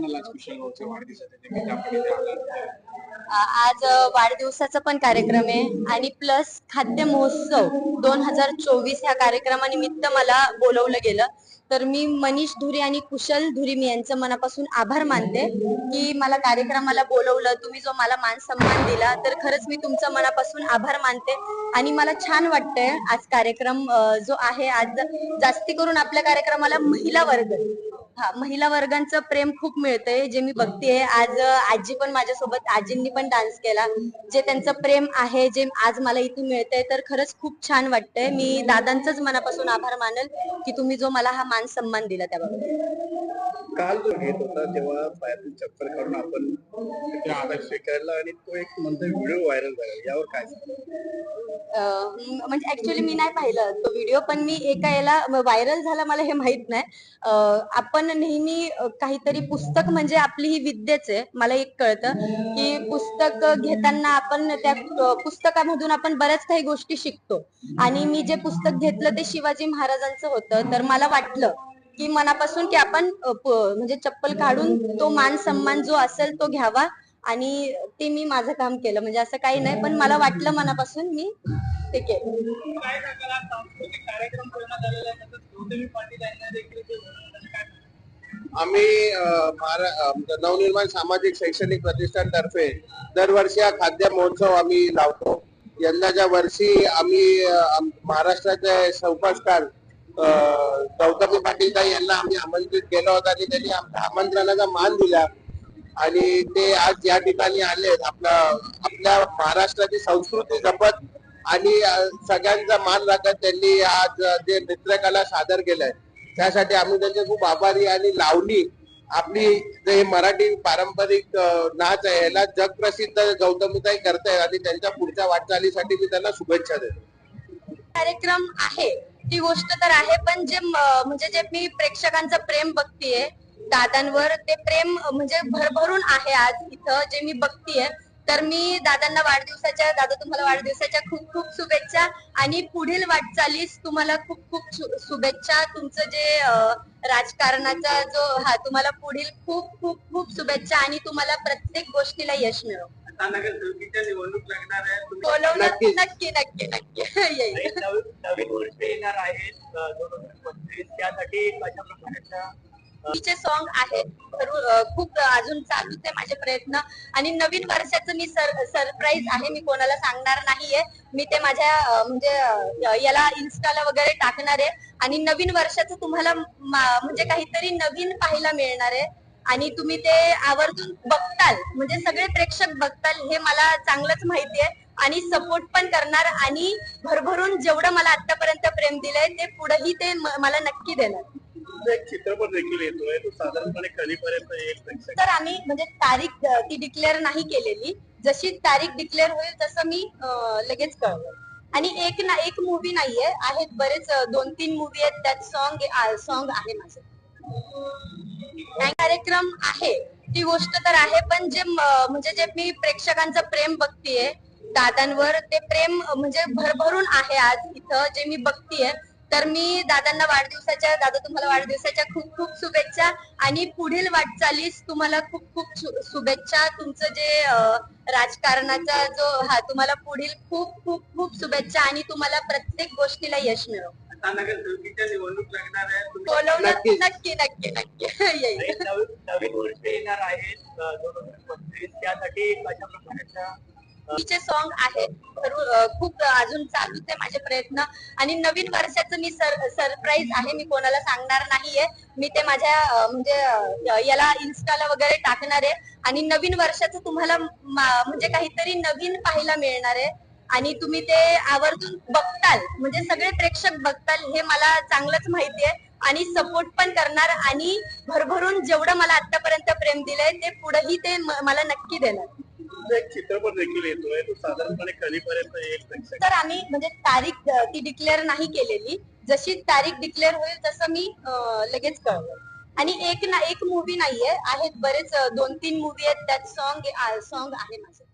म्हणाल आज भाऊच्या वाढदिवसाच्या वाढदिवसाचा पण कार्यक्रम आहे. आणि प्लस खाद्य महोत्सव दोन हजार चोवीस ह्या कार्यक्रमानिमित्त मला बोलवलं गेलं. तर मी मनीष धुरी आणि कुशल धुरी मी यांचं मनापासून आभार मानते की मला कार्यक्रमाला बोलवलं. तुम्ही जो मला मान सन्मान दिला तर खरंच मी तुमचं मनापासून आभार मानते. आणि मला छान वाटतंय आज कार्यक्रम जो आहे आज जास्ती करून आपल्या कार्यक्रमाला महिला वर्ग. हा महिला वर्गांचं प्रेम खूप मिळतंय जे मी बघतेय. आज आजी पण माझ्यासोबत आजींनी पण डान्स केला. जे त्यांचं प्रेम आहे जे आज मला इथे मिळतंय तर खरंच खूप छान वाटतंय. मी दादांचंच मनापासून आभार मानल की तुम्ही जो मला हा मान सन्मान दिला त्याबाबत काल जो घेत होता तेव्हा पायातून चप्पल काढून आपण ते आदर स्वीकारला आणि तो एक म्हणतो व्हिडिओ व्हायरल झाला. यावर काय म्हणजे ऍक्च्युली मी नाही पाहिलं. तो व्हिडिओ पण मी एका याला व्हायरल झाला मला हे माहीत नाही. आपण नेहमी काहीतरी पुस्तक म्हणजे आपली ही विद्येच आहे. मला एक कळतं की पुस्तक घेताना आपण त्या पुस्तकामधून आपण बऱ्याच काही गोष्टी शिकतो. आणि मी जे पुस्तक घेतलं ते शिवाजी महाराजांचं होतं. तर मला वाटलं की मनापासून की आपण म्हणजे चप्पल काढून तो मान सन्मान जो असेल तो घ्यावा. आणि ते मी माझं काम केलं. म्हणजे असं काही नाही पण मला वाटलं मनापासून मी ते केलं. सांस्कृतिक कार्यक्रम आम्ही नवनिर्माण सामाजिक शैक्षणिक प्रतिष्ठानतर्फे दरवर्षी हा खाद्य महोत्सव आम्ही लावतो. यंदाच्या वर्षी आम्ही महाराष्ट्राचे चौपासकार अं, गौतमी पाटीलताई यांना आम्ही आमंत्रित केलं होतं आणि त्यांनी आमच्या आमंत्रणाचा मान दिला. आणि ते आज या ठिकाणी आले आपला आपल्या महाराष्ट्राची संस्कृती जपत आणि सगळ्यांचा मान राखत त्यांनी आज जे नृत्यकला सादर केलंय. त्यासाठी आम्ही त्यांचे खूप आभारी आणि लावणी आपली जे हे मराठी पारंपरिक नाच आहे याला जगप्रसिद्ध गौतमीताई करताय आणि त्यांच्या पुढच्या वाटचालीसाठी मी त्यांना शुभेच्छा देतो. कार्यक्रम आहे ती गोष्ट तर आहे पण जे म्हणजे जे मी प्रेक्षकांचं प्रेम बघतीये दादांवर ते प्रेम म्हणजे भरभरून आहे आज इथं जे मी बघतीये तर मी दादांना वाढदिवसाच्या दादा तुम्हाला वाढदिवसाच्या खूप खूप शुभेच्छा आणि पुढील वाटचालीस तुम्हाला खूप खूप शुभेच्छा. तुमचं जे राजकारणाचा जो हा तुम्हाला पुढील खूप खूप खूप शुभेच्छा आणि तुम्हाला प्रत्येक गोष्टीला यश मिळो आता नगर चौकीच्या निवडणूक लागणार आहे. नक्की नक्की नक्की. येईल. नवीन नवीन- नवीन वर्ष येणार आहे दोन हजार पंचवीस. त्यासाठी कशा प्रकारच्या तिचे सॉन्ग आहेत. खूप अजून चालूच आहे माझे प्रयत्न. आणि नवीन वर्षाचं मी सरप्राईज आहे मी कोणाला सांगणार नाहीये. मी ते माझ्या म्हणजे याला इन्स्टाला वगैरे टाकणार आहे. आणि नवीन वर्षाचं तुम्हाला म्हणजे काहीतरी नवीन पाहायला मिळणार आहे. आणि तुम्ही ते आवर्जून बघताल. म्हणजे सगळे प्रेक्षक बघताल हे मला चांगलंच माहिती आहे आणि सपोर्ट पण करणार आणि भरभरून जेवढं मला आतापर्यंत प्रेम दिलंय ते पुढेही ते मला नक्की देणार. एक चित्रपट देखील येतोय तो साधारणपणे कधीपर्यंत येईल प्रेक्षक? तर आम्ही म्हणजे तारीख अ, ती डिक्लेअर नाही केलेली. जशी तारीख डिक्लेअर होईल तसं मी अ, लगेच कळवेल. आणि एक ना एक मूवी नाहीये आहेत बरेच अ, दोन तीन मूवी आहेत त्यात सॉन्ग सॉन्ग आहे माझं. काही कार्यक्रम आहे ती गोष्ट तर आहे पण जे म- म्हणजे जे मी प्रेक्षकांचं प्रेम बघतीये दादांवर ते प्रेम म्हणजे भरभरून आहे आज इथं जे मी बघतीये. तर मी दादांना वाढदिवसाच्या दादा तुम्हाला वाढदिवसाच्या खूप खूप शुभेच्छा आणि पुढील वाटचालीस तुम्हाला खूप खूप शुभेच्छा. तुमचं जे राजकारणाचा जो हा तुम्हाला पुढील खूप खूप खूप शुभेच्छा आणि तुम्हाला प्रत्येक गोष्टीला यश मिळो आता नगर चौकीच्या निवडणूक लागणार आहे. नक्की नक्की नक्की. येईल. नवीन वर्ष येणार आहे दोन हजार पंचवीस. त्यासाठी कशा प्रकारच्या तिचे सॉन्ग आहेत. खूप अजून चालूच आहे माझे प्रयत्न. आणि नवीन वर्षाचं मी सरप्राईज आहे. मी कोणाला सांगणार नाहीये. मी ते माझ्या म्हणजे याला इन्स्टाला वगैरे टाकणार आहे. आणि नवीन वर्षाचं तुम्हाला म्हणजे काहीतरी नवीन पाहायला मिळणार आहे. आणि तुम्ही ते आवर्जून बघताल. म्हणजे सगळे प्रेक्षक बघताल. हे मला चांगलंच माहिती आहे. आणि सपोर्ट पण करणार. आणि भरभरून जेवढं मला आतापर्यंत प्रेम दिलंय ते पुढेही ते मला नक्की देणार. एक चित्रपट देखील येतोय. तो साधारणपणे कधीपर्यंत येईल प्रेक्षक? तर आम्ही म्हणजे तारीख अ, ती डिक्लेअर नाही केलेली. जशी तारीख डिक्लेअर होईल तसं मी अ, लगेच कळवेल. आणि एक ना एक मूवी नाहीये. आहेत बरेच अ, दोन तीन मूवी आहेत. त्यात सॉन्ग सॉन्ग आहे माझं.